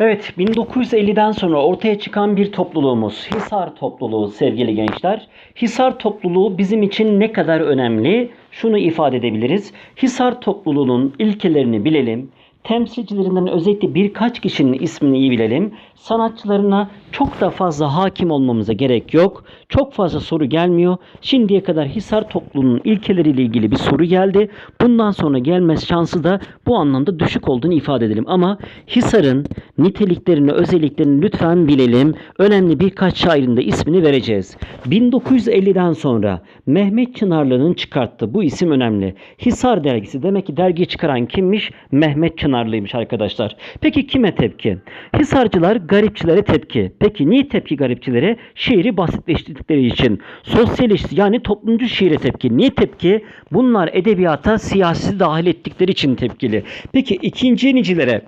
Evet, 1950'den sonra ortaya çıkan bir topluluğumuz. Hisar topluluğu sevgili gençler. Hisar topluluğu bizim için ne kadar önemli? Şunu ifade edebiliriz. Hisar topluluğunun ilkelerini bilelim. Temsilcilerinden özellikle birkaç kişinin ismini iyi bilelim. Sanatçılarına çok da fazla hakim olmamıza gerek yok. Çok fazla soru gelmiyor. Şimdiye kadar Hisar topluluğunun ilkeleriyle ilgili bir soru geldi. Bundan sonra gelmez şansı da bu anlamda düşük olduğunu ifade edelim. Ama Hisar'ın niteliklerini, özelliklerini lütfen bilelim. Önemli birkaç şairin de ismini vereceğiz. 1950'den sonra Mehmet Çınarlı'nın çıkarttığı bu isim önemli. Hisar dergisi demek ki dergi çıkaran kimmiş? Mehmet Çınarlı'ymış arkadaşlar. Peki kime tepki? Hisarcılar garipçilere tepki. Peki niye tepki garipçilere? Şiiri basitleştirdikleri için. Sosyalist yani toplumcu şiire tepki. Niye tepki? Bunlar edebiyata siyasi dahil ettikleri için tepkili. Peki ikinci yenicilere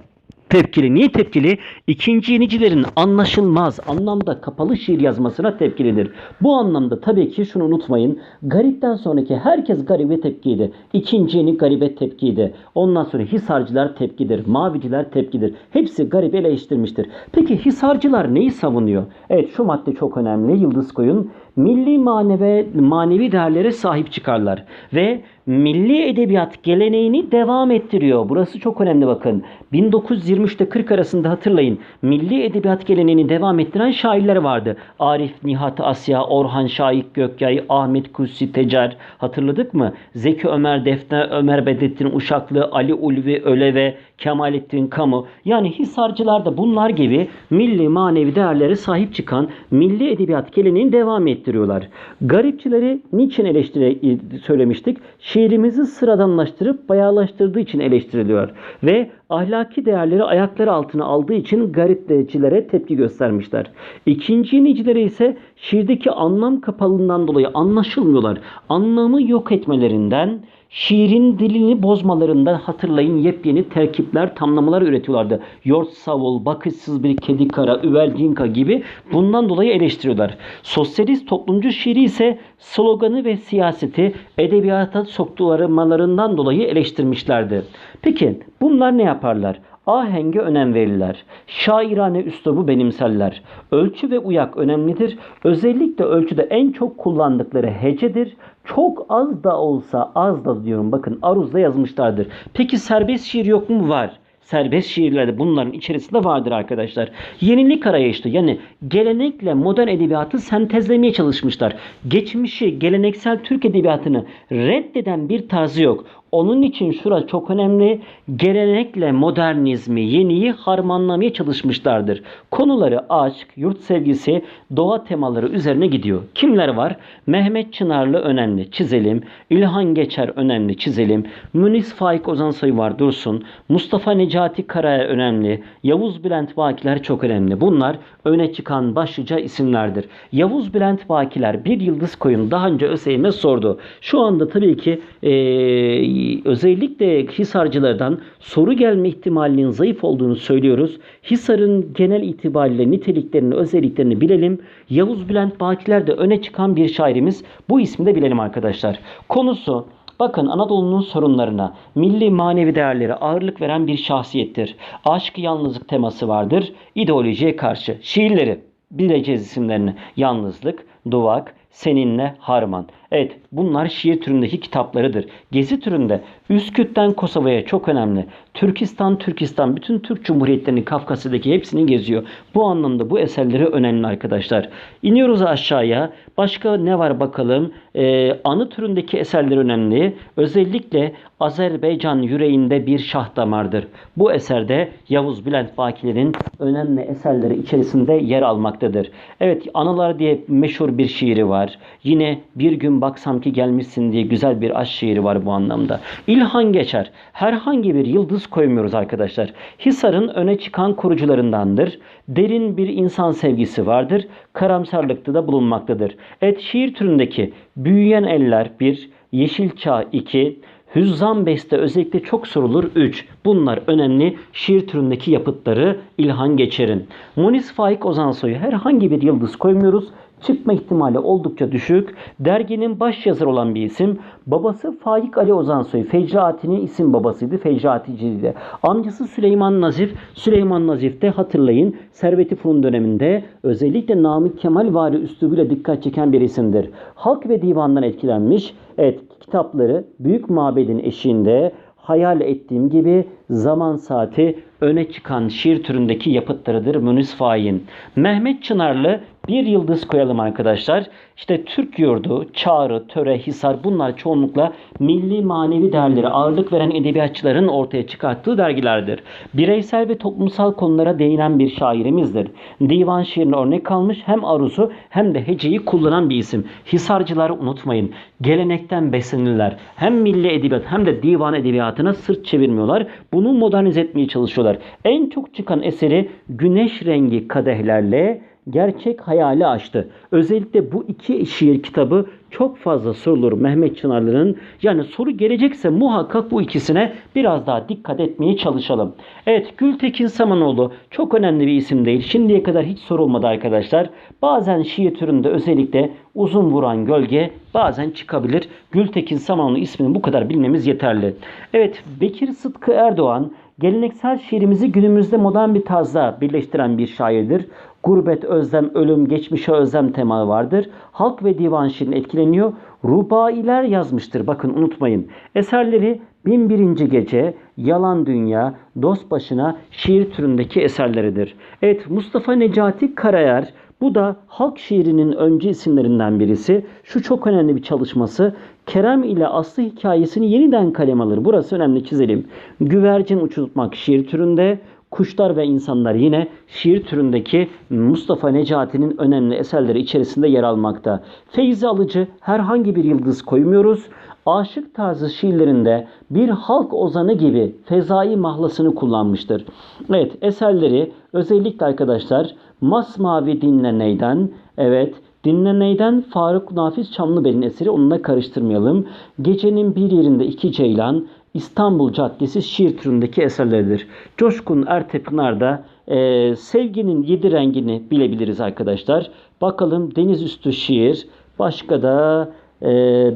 tepkili. Niye tepkili? İkinci yenicilerin anlaşılmaz anlamda kapalı şiir yazmasına tepkilidir. Bu anlamda tabii ki şunu unutmayın. Garipten sonraki herkes garibe tepkiydi. İkinci yeni garibe tepkiydi. Ondan sonra Hisarcılar tepkidir. Maviciler tepkidir. Hepsi garibe eleştirmiştir. Peki Hisarcılar neyi savunuyor? Evet şu madde çok önemli. Yıldız koyun. Milli manevi, manevi değerlere sahip çıkarlar. Ve milli edebiyat geleneğini devam ettiriyor. Burası çok önemli bakın. 1923'te 40 arasında hatırlayın. Milli edebiyat geleneğini devam ettiren şairler vardı. Arif, Nihat Asya, Orhan Şahik Gökyay, Ahmet Kutsi Tecer hatırladık mı? Zeki Ömer Defne, Ömer Bedrettin Uşaklı, Ali Ulvi Öleve, Kemalettin Kamu. Yani Hisarcılar da bunlar gibi milli manevi değerlere sahip çıkan milli edebiyat geleneğini devam ettiriyorlar. Garipçileri niçin eleştire söylemiştik? Şiirimizi sıradanlaştırıp bayağılaştırdığı için eleştiriliyor. Ve ahlaki değerleri ayakları altına aldığı için garipçilere tepki göstermişler. İkinci yenicilere ise şiirdeki anlam kapalılığından dolayı anlaşılmıyorlar. Anlamı yok etmelerinden, şiirin dilini bozmalarından hatırlayın yepyeni terkipler, tamlamalar üretiyorlardı. Yort savul, bakışsız bir kedi kara, üvelcinka gibi bundan dolayı eleştiriyorlar. Sosyalist toplumcu şiiri ise sloganı ve siyaseti edebiyata soktularından dolayı eleştirmişlerdi. Peki bunlar ne yaparlar? Ahenge önem verirler. Şairane üslubu benimserler. Ölçü ve uyak önemlidir. Özellikle ölçüde en çok kullandıkları hecedir. Çok az da olsa az da diyorum bakın aruzla yazmışlardır. Peki serbest şiir yok mu? Var serbest şiirlerde bunların içerisinde vardır arkadaşlar. Yenilik arayıştı. Yani gelenekle modern edebiyatı sentezlemeye çalışmışlar. Geçmişi, geleneksel Türk edebiyatını reddeden bir tarzı yok. Onun için şura çok önemli. Gelenekle modernizmi, yeniyi harmanlamaya çalışmışlardır. Konuları aşk, yurt sevgisi, doğa temaları üzerine gidiyor. Kimler var? Mehmet Çınarlı önemli, çizelim. İlhan Geçer önemli, çizelim. Münis Faik Ozansoy var, dursun. Mustafa Necati Karaya önemli. Yavuz Bülent Bakiler çok önemli. Bunlar öne çıkan başlıca isimlerdir. Yavuz Bülent Bakiler bir yıldız koyun daha önce ÖSYM sordu. Şu anda tabii ki eee özellikle Hisarcılardan soru gelme ihtimalinin zayıf olduğunu söylüyoruz. Hisar'ın genel itibariyle niteliklerini, özelliklerini bilelim. Yavuz Bülent Bakiler de öne çıkan bir şairimiz. Bu ismi de bilelim arkadaşlar. Konusu Bakın Anadolu'nun sorunlarına, milli manevi değerlere ağırlık veren bir şahsiyettir. Aşk yalnızlık teması vardır. İdeolojiye karşı. Şiirleri bileceğiz isimlerini. Yalnızlık, duvak, seninle harman. Evet bunlar şiir türündeki kitaplarıdır. Gezi türünde Üsküt'ten Kosova'ya çok önemli. Türkistan, Türkistan bütün Türk Cumhuriyetlerini Kafkasya'daki hepsini geziyor. Bu anlamda bu eserleri önemli arkadaşlar. İniyoruz aşağıya. Başka ne var bakalım. Ee, anı türündeki eserler önemli. Özellikle Azerbaycan yüreğinde bir şah damardır. Bu eserde Yavuz Bülent Bakiler'in önemli eserleri içerisinde yer almaktadır. Evet anılar diye meşhur bir şiiri var. Yine bir gün baksam ki gelmişsin diye güzel bir aşk şiiri var bu anlamda. İlhan Geçer. Herhangi bir yıldız koymuyoruz arkadaşlar. Hisar'ın öne çıkan kurucularındandır. Derin bir insan sevgisi vardır. Karamsarlıkta da bulunmaktadır. Evet şiir türündeki Büyüyen Eller 1, Yeşilçağ 2, Hüzzam Beste özellikle çok sorulur 3. Bunlar önemli şiir türündeki yapıtları İlhan Geçer'in. Munis Faik Ozansoy'u herhangi bir yıldız koymuyoruz. Çıkma ihtimali oldukça düşük. Derginin baş yazarı olan bir isim. Babası Faik Ali Ozansoy. Fecraati'nin isim babasıydı. Fecraaticiydi. Amcası Süleyman Nazif. Süleyman Nazif de hatırlayın Servet-i Fünun döneminde özellikle Namık Kemal vari üslubuyla dikkat çeken bir isimdir. Halk ve divandan etkilenmiş. Evet kitapları Büyük Mabedin eşiğinde hayal ettiğim gibi zaman saati öne çıkan şiir türündeki yapıtlarıdır Münis Fahin. Mehmet Çınarlı bir yıldız koyalım arkadaşlar. İşte Türk yurdu, çağrı, töre, hisar bunlar çoğunlukla milli manevi değerlere ağırlık veren edebiyatçıların ortaya çıkarttığı dergilerdir. Bireysel ve toplumsal konulara değinen bir şairimizdir. Divan şiirine örnek almış hem aruzu hem de heceyi kullanan bir isim. Hisarcılar unutmayın. Gelenekten beslenirler. Hem milli edebiyat hem de divan edebiyatına sırt çevirmiyorlar. Bunu modernize etmeye çalışıyorlar. En çok çıkan eseri Güneş Rengi Kadehlerle gerçek hayali açtı. Özellikle bu iki şiir kitabı çok fazla sorulur Mehmet Çınarlı'nın. Yani soru gelecekse muhakkak bu ikisine biraz daha dikkat etmeye çalışalım. Evet Gültekin Samanoğlu çok önemli bir isim değil. Şimdiye kadar hiç sorulmadı arkadaşlar. Bazen şiir türünde özellikle uzun vuran gölge bazen çıkabilir. Gültekin Samanoğlu ismini bu kadar bilmemiz yeterli. Evet Bekir Sıtkı Erdoğan geleneksel şiirimizi günümüzde modern bir tarzda birleştiren bir şairdir. Gurbet, özlem, ölüm, geçmişe özlem temaı vardır. Halk ve divan şiirin etkileniyor. Rubailer yazmıştır. Bakın unutmayın. Eserleri Binbirinci Gece, Yalan Dünya, Dost Başına şiir türündeki eserleridir. Evet Mustafa Necati Karayar bu da halk şiirinin öncü isimlerinden birisi. Şu çok önemli bir çalışması. Kerem ile Aslı hikayesini yeniden kalem alır. Burası önemli çizelim. Güvercin uçurtmak şiir türünde. Kuşlar ve insanlar yine şiir türündeki Mustafa Necati'nin önemli eserleri içerisinde yer almakta. Feyzi Alıcı herhangi bir yıldız koymuyoruz. Aşık tarzı şiirlerinde bir halk ozanı gibi fezai mahlasını kullanmıştır. Evet eserleri özellikle arkadaşlar Masmavi Dinle Neyden, evet Dinle Neyden Faruk Nafiz Çamlıbel'in eseri onunla karıştırmayalım. Gecenin bir yerinde iki ceylan, İstanbul Caddesi şiir türündeki eserleridir. Coşkun Ertepınar da e, sevginin yedi rengini bilebiliriz arkadaşlar. Bakalım Deniz Üstü şiir, başka da e,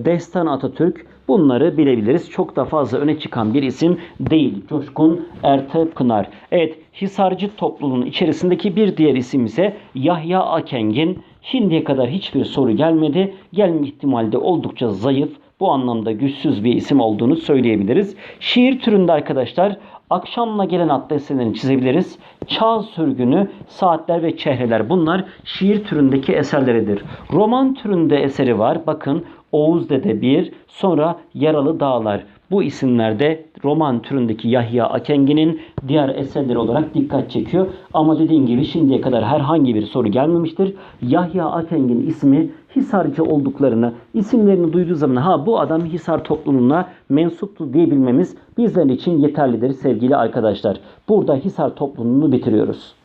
Destan Atatürk bunları bilebiliriz. Çok da fazla öne çıkan bir isim değil. Coşkun Ertepınar. Evet Hisarcı topluluğunun içerisindeki bir diğer isim ise Yahya Akengin. Şimdiye kadar hiçbir soru gelmedi. Gelme ihtimali de oldukça zayıf bu anlamda güçsüz bir isim olduğunu söyleyebiliriz. Şiir türünde arkadaşlar akşamla gelen adlı eserlerini çizebiliriz. Çağ sürgünü, saatler ve çehreler bunlar şiir türündeki eserleridir. Roman türünde eseri var. Bakın Oğuz Dede 1, sonra Yaralı Dağlar. Bu isimlerde roman türündeki Yahya Akengi'nin diğer eserleri olarak dikkat çekiyor. Ama dediğim gibi şimdiye kadar herhangi bir soru gelmemiştir. Yahya Akengi'nin ismi Hisarcı olduklarını, isimlerini duyduğu zaman ha bu adam Hisar toplumuna mensuptu diyebilmemiz bizler için yeterlidir sevgili arkadaşlar. Burada Hisar toplumunu bitiriyoruz.